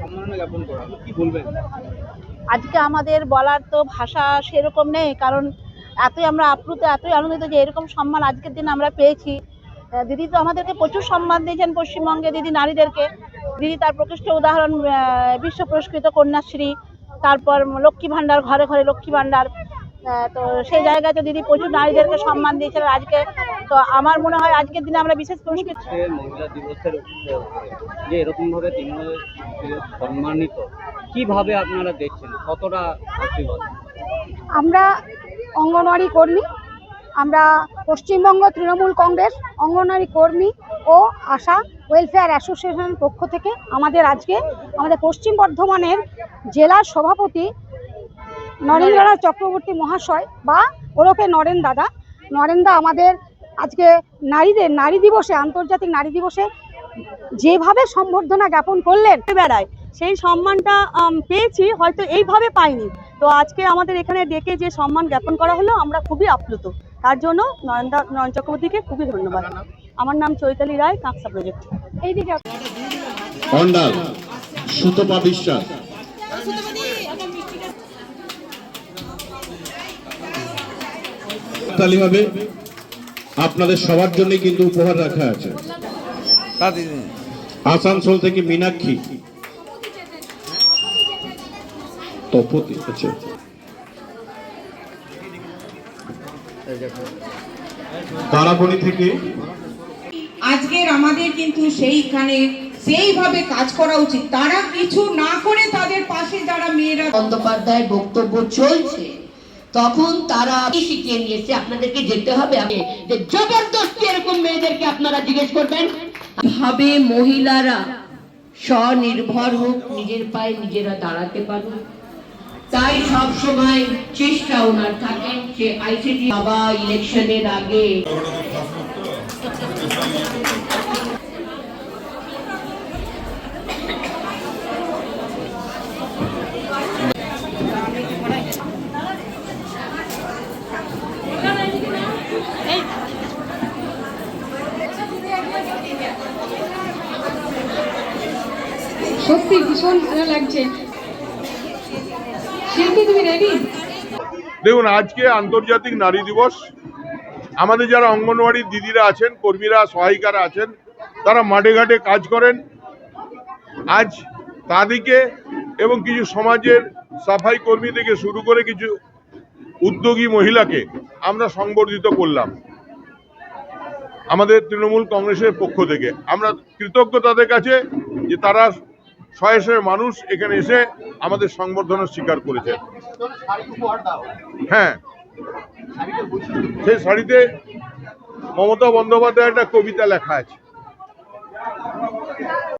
সম্মাননা জ্ঞাপন করা। কি বলবেন? আজকে আমাদের বলার তো ভাষা সেরকম নেই, কারণ এতই আমরা আপ্লুত, এতই আনন্দিত যে এরকম সম্মান আজকের দিনে আমরা পেয়েছি। দিদি তো আমাদেরকে প্রচুর সম্মান দিয়েছেন পশ্চিমবঙ্গে, দিদি নারীদেরকে। দিদি তার প্রকৃষ্ট উদাহরণ বিশ্ব পুরস্কৃত কন্যাশ্রী, তারপর লক্ষ্মী ভাণ্ডার, ঘরে ঘরে লক্ষ্মী ভাণ্ডার। তো সেই জায়গায় তো দিদি প্রচুর নারীদেরকে সম্মান দিয়েছিলেন আজকে তো আমার মনে হয় আজকের দিনে আমরা বিশেষ পুরস্কৃত মহিলা দিবসের যে এরকম ভাবে তৃণমূল সম্মানিত কীভাবে আপনারা দেখছেন? কতটা আমরা অঙ্গনওয়াড়ি কর্মী আমরা পশ্চিমবঙ্গ তৃণমূল কংগ্রেস অঙ্গনওয়াড়ি কর্মী ও আশা ওয়েলফেয়ার অ্যাসোসিয়েশনের পক্ষ থেকে আমাদের আজকে আমাদের পশ্চিম বর্ধমানের জেলার সভাপতি নরেন্দ্রনাথ চক্রবর্তী মহাশয় বা ওরফে নরেন দাদা। নরেন্দা আমাদের আজকে নারীদের, নারী দিবসে, আন্তর্জাতিক নারী দিবসে যেভাবে সম্বর্ধনা জ্ঞাপন করলেন, বেড়ায়, সেই সম্মানটা পেয়েছি, হয়তো এইভাবে পাইনি। তো আজকে আমাদের এখানে ডেকে যে সম্মান জ্ঞাপন করা হলো, আমরা খুবই আপ্লুত। তার জন্য নরেন্দ্র নরেন চক্রবর্তীকে খুবই ধন্যবাদ। আমার নাম চৈতালি রায়, কাঁকসা প্রজেক্ট এইদিকে অন্ডাল আপনাদের সবার জন্য কিন্তু উপহার রাখা আছে। আসানসোল থেকে মীনাক্ষী। তপতি আচ্ছা। তারাপণি থেকে আজকের আমাদের কিন্তু সেইখানে সেইভাবে কাজ করা উচিত। তারা কিছু না করে তাদের পাশে যারা মেয়েরা বন্দ্যোপাধ্যায়ের বক্তব্য চলছে। তখন তারা কি শিখিয়ে নিয়েছে? আপনাদেরকে যেতে হবে। যে জবরদস্তি এরকম মেয়েদেরকে আপনারা জিজ্ঞেস করবেন ভাবে মহিলারা স্বনির্ভর হোক নিজের পায়ে নিজেরা দাঁড়াতে পারুক তাই সব সময় চেষ্টা ওনার থাকেন যে আইসিটি বাবা ইলেকশনের আগে সত্যি ভীষণ ভালো লাগছে। শিল্পী, তুমি রেডি দেখুন, আজকে আন্তর্জাতিক নারী দিবস। আমাদের যারা অঙ্গনওয়াড়ি দিদিরা আছেন, কর্মীরা, সহায়িকারা আছেন, তারা মাঠে ঘাটে কাজ করেন। আজ তাদেরকে এবং কিছু সমাজের সাফাই কর্মী থেকে শুরু করে কিছু উদ্যোগী মহিলাকে আমরা সংবর্ধিত করলাম। আমাদের তৃণমূল কংগ্রেসের পক্ষ থেকে। আমরা কৃতজ্ঞ তাদের কাছে যে তারা শয়ে মানুষ এখানে এসে আমাদের সংবর্ধনা স্বীকার করেছে। হ্যাঁ। সেই শাড়িতে মমতা বন্দ্যোপাধ্যায় একটা কবিতা লেখা আছে।